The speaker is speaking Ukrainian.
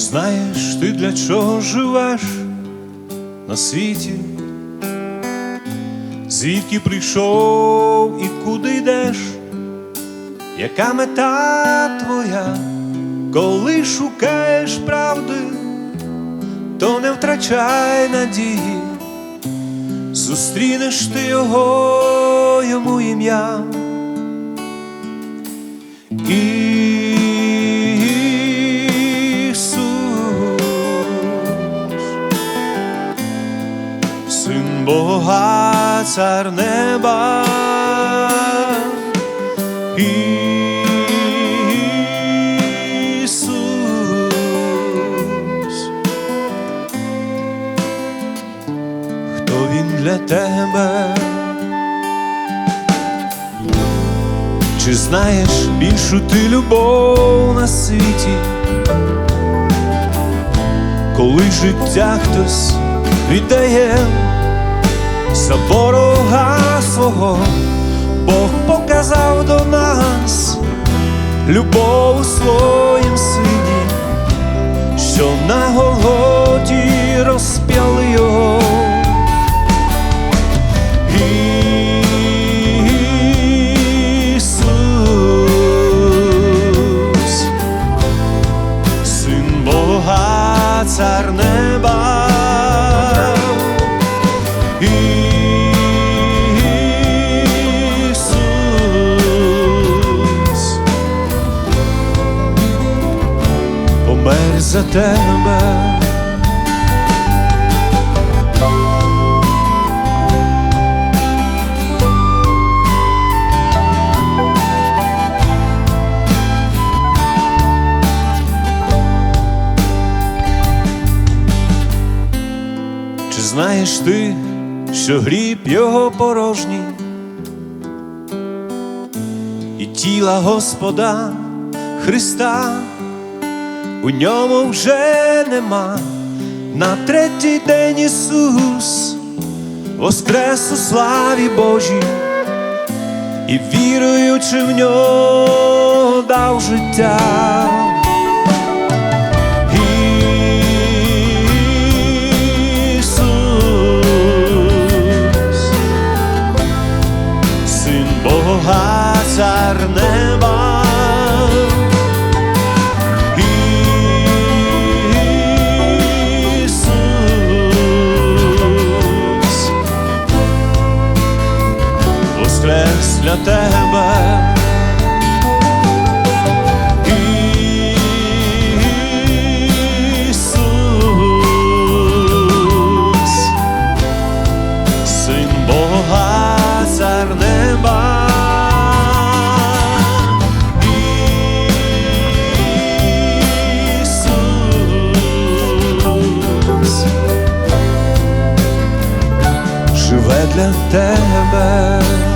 Знаєш ти для чого живеш на світі? Звідки прийшов і куди йдеш? Яка мета твоя, коли шукаєш правди, то не втрачай надії, зустрінеш ти його, йому ім'я. Ісус, Бога, цар неба. Ісус, хто він для тебе? Чи знаєш більшу ти любов на світі, коли життя хтось віддає за ворога свого, Бог показав до нас любов у своїм сині, що на за тебе. Чи знаєш ти, що гріб його порожній, і тіла Господа Христа у ньому вже нема, на третій день Ісус воскрес у славі Божій, і віруючи в нього дав життя. Ісус, Бога, цар неба. Для тебе. Син Бога, цар неба. Живе для тебе.